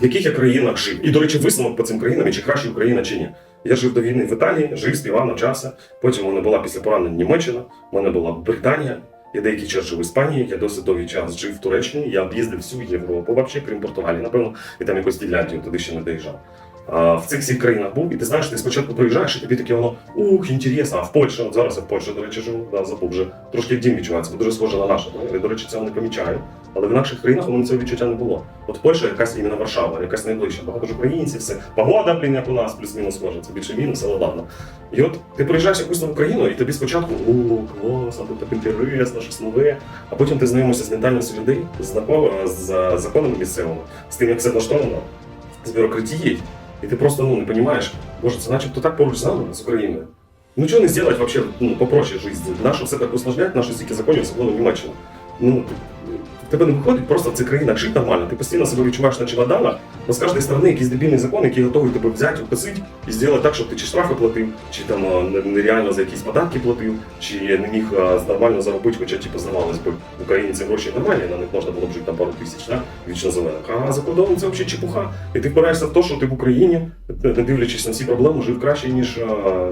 в яких я країнах жив. І, до речі, висновок по цим країнам, чи краще Україна, чи ні. Я жив до війни в Італії, жив, співав, навчався. Потім у мене була після поранення Німеччина, у мене була Британія. Я деякий час жив в Іспанії, я досить довгий час жив в Туреччині, я об'їздив всю Європу, взагалі, крім Португалії, напевно, і там якось Фінляндію туди ще не доїжджав. А, в цих всіх країнах був, і ти знаєш, ти спочатку приїжджаєш, і тобі таке воно ух, інтересно, а в Польщі, от зараз я в Польщі, до речі, живу, да, забув вже трошки дім відчувається, бо дуже схоже на наше. Я, до речі, цього не помічаю. Але в наших країнах у мене цього відчуття не було. От Польща якась іменно Варшава, якась найближча. Багато ж українців, все. Погода, блін, як у нас, плюс-мінус схоже. Це більше мінус, але ладно. І от ти приїжджаєш якусь нову країну, і тобі спочатку о, класно, тут так інтересно, щось нове. А потім ти знайомишся з ментальністю людей, з, законами місцевими, з тим, як все влаштовано, з бюрократією, і ти просто ну, не розумієш, боже, це начебто так поруч з нами, з Україною. Ну чого не зробити вообще ну, попроще життя? Нащо все так усложнять, наші стільки законів, особливо Німеччина. Ну, тебе не виходить просто в цих країнах жити нормально. Ти постійно себе відчуваєш на чемоданах, бо з кожної сторони якийсь дебільний закон, який готовий тебе взяти, укосити і зробити так, щоб ти чи штрафи платив, чи там нереально за якісь податки платив, чи не міг нормально заробити, хоча типу здавалось би, в Україні ці гроші нормальні, на них можна було б жити там пару тисяч, да? вічно зелених. А за кордоном це взагалі чепуха. І ти впираєшся в те, що ти в Україні, не дивлячись на всі проблеми, жив краще, ніж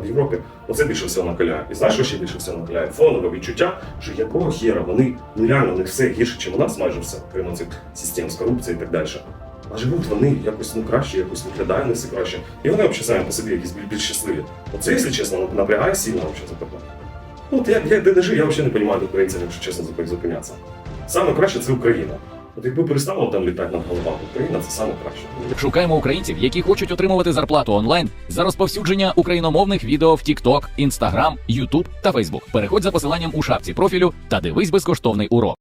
в Європі. Оце більше всього накаляє. І знаєш, що ще більше всього накаляє? Фонове відчуття, що якого хера вони ну реально у все гірше, ніж у нас, майже все, крім цих систем з корупцією і так далі. А живуть вони якось ну краще, якось виглядає не все краще. І вони взагалі самі по собі якісь більш щасливі. Оце, якщо чесно, напрягає сильно взагалі запитання. Ну, от я, я де не жив, я взагалі не розумію українців, якщо чесно зупинятися. Саме краще це Україна. От якби перестало там літати над головами, Україна це саме краще. Шукаємо українців, які хочуть отримувати зарплату онлайн за розповсюдження україномовних відео в TikTok, Instagram, YouTube та Facebook. Переходь за посиланням у шапці профілю та дивись безкоштовний урок.